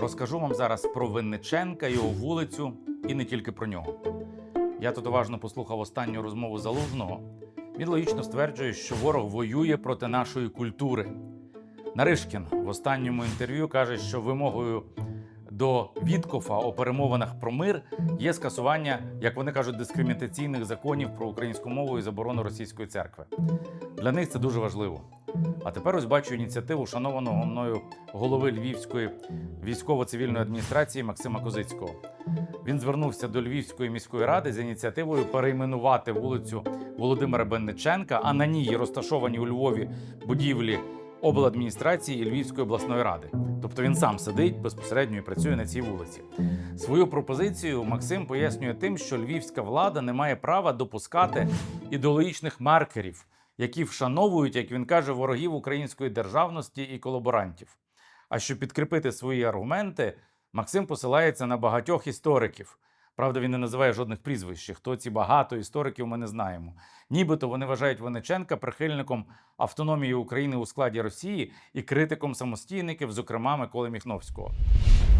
Розкажу вам зараз про Винниченка, його вулицю і не тільки про нього. Я тут уважно послухав останню розмову залужного. Він логічно стверджує, що ворог воює проти нашої культури. Наришкін в останньому інтерв'ю каже, що вимогою до Віткофа у перемовинах про мир є скасування, як вони кажуть, дискримінаційних законів про українську мову і заборону російської церкви. Для них це дуже важливо. А тепер ось бачу ініціативу шанованого мною голови Львівської військово-цивільної адміністрації Максима Козицького. Він звернувся до Львівської міської ради з ініціативою перейменувати вулицю Володимира Бенниченка, а на ній розташовані у Львові будівлі обладміністрації і Львівської обласної ради. Тобто він сам сидить безпосередньо і працює на цій вулиці. Свою пропозицію Максим пояснює тим, що львівська влада не має права допускати ідеологічних маркерів, які вшановують, як він каже, ворогів української державності і колаборантів. А щоб підкріпити свої аргументи, Максим посилається на багатьох істориків. Правда, він не називає жодних прізвищ. Хто ці багато істориків, ми не знаємо. Нібито вони вважають Винниченка прихильником автономії України у складі Росії і критиком самостійників, зокрема Миколи Міхновського.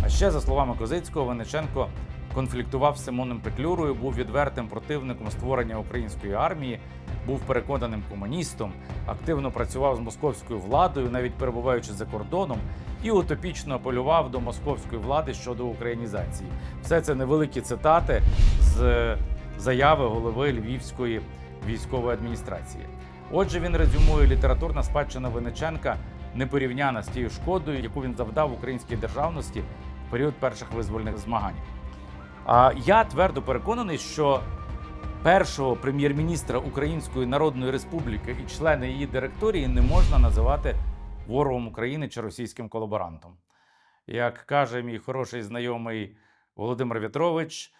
А ще, за словами Козицького, Винниченко конфліктував з Симоном Петлюрою, був відвертим противником створення української армії, був переконаним комуністом, активно працював з московською владою, навіть перебуваючи за кордоном, і утопічно апелював до московської влади щодо українізації. Все це невеликі цитати з заяви голови Львівської військової адміністрації. Отже, він резюмує літературна спадщина Винниченка непорівняна з тією шкодою, яку він завдав українській державності в період перших визвольних змагань. А я твердо переконаний, що першого прем'єр-міністра Української Народної Республіки і члени її директорії не можна називати ворогом України чи російським колаборантом. Як каже мій хороший знайомий Володимир В'ятрович,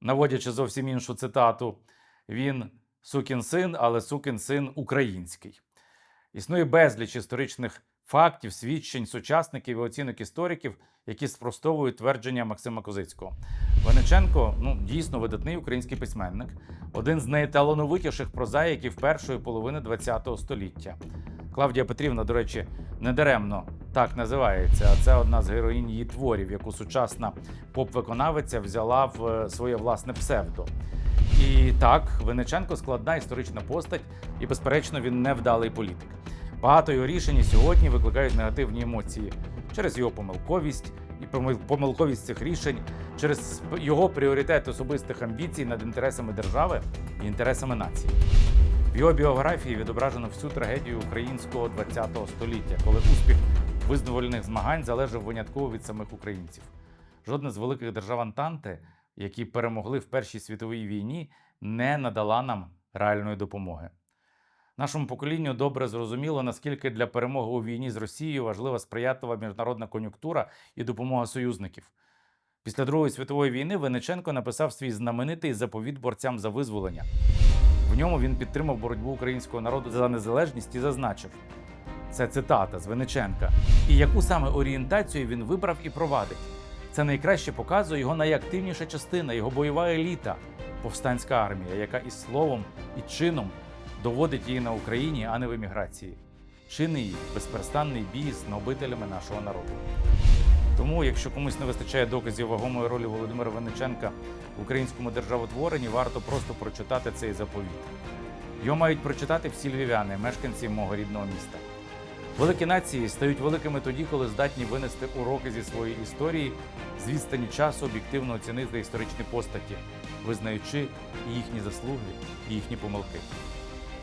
наводячи зовсім іншу цитату, він сукін син, але сукін син український. Існує безліч історичних фактів, свідчень, сучасників і оцінок істориків, які спростовують твердження Максима Козицького. Винниченко ну, дійсно видатний український письменник, один з найталановитіших прозаїків першої половини ХХ століття. Клавдія Петрівна, до речі, недаремно так називається. а Це одна з героїнь її творів, яку сучасна поп-виконавиця взяла в е, своє власне псевдо. І так, Винниченко складна історична постать, і, безперечно, він невдалий політик. Багато його рішень сьогодні викликають негативні емоції через його помилковість і помилковість цих рішень, через його пріоритет особистих амбіцій над інтересами держави і інтересами нації. В його біографії відображено всю трагедію українського ХХ століття, коли успіх визвольних змагань залежав винятково від самих українців. Жодна з великих держав Антанти, які перемогли в Першій світовій війні, не надала нам реальної допомоги. Нашому поколінню добре зрозуміло, наскільки для перемоги у війні з Росією важлива сприятлива міжнародна кон'юнктура і допомога союзників. Після Другої світової війни Винниченко написав свій знаменитий заповіт борцям за визволення. В ньому він підтримав боротьбу українського народу за незалежність і зазначив. Це цитата з Винниченка. І яку саме орієнтацію він вибрав і провадить. Це найкраще показує його найактивніша частина, його бойова еліта, повстанська армія, яка і словом, і чином доводить її на Україні, а не в еміграції. Чини її безперестанний бій з нобителями нашого народу. Тому, якщо комусь не вистачає доказів вагомої ролі Володимира Винниченка в українському державотворенні, варто просто прочитати цей заповіт. Його мають прочитати всі львів'яни, мешканці мого рідного міста. Великі нації стають великими тоді, коли здатні винести уроки зі своєї історії, з відстані часу об'єктивно оцінити історичні постаті, визнаючи і їхні заслуги, і їхні помилки.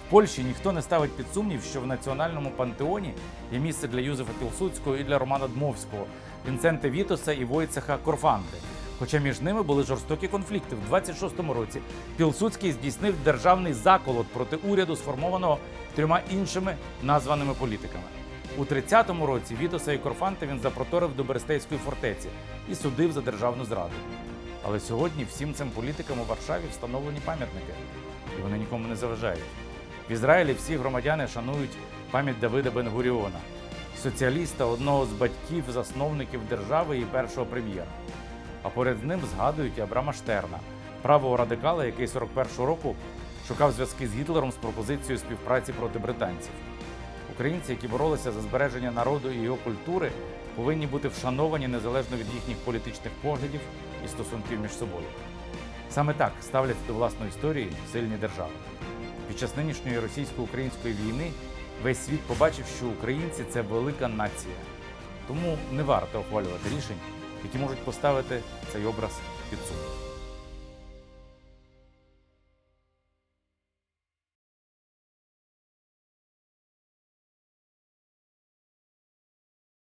Польщі ніхто не ставить під сумнів, що в національному пантеоні є місце для Юзефа Пілсудського і для Романа Дмовського, Вінценте Вітоса і Войцеха Корфанти. Хоча між ними були жорстокі конфлікти. В 26-му році Пілсудський здійснив державний заколот проти уряду, сформованого трьома іншими названими політиками. У 30-му році Вітоса і Корфанти він запроторив до Берестейської фортеці і судив за державну зраду. Але сьогодні всім цим політикам у Варшаві встановлені пам'ятники, і вони нікому не заважають. В Ізраїлі всі громадяни шанують пам'ять Давида Бенгуріона, соціаліста, одного з батьків, засновників держави і першого прем'єра. А поряд з ним згадують Абрама Штерна, правого радикала, який 41-го року шукав зв'язки з Гітлером з пропозицією співпраці проти британців. Українці, які боролися за збереження народу і його культури, повинні бути вшановані незалежно від їхніх політичних поглядів і стосунків між собою. Саме так ставляться до власної історії сильні держави. Під час нинішньої російсько-української війни весь світ побачив, що українці це велика нація. Тому не варто ухвалювати рішень, які можуть поставити цей образ під сумнів.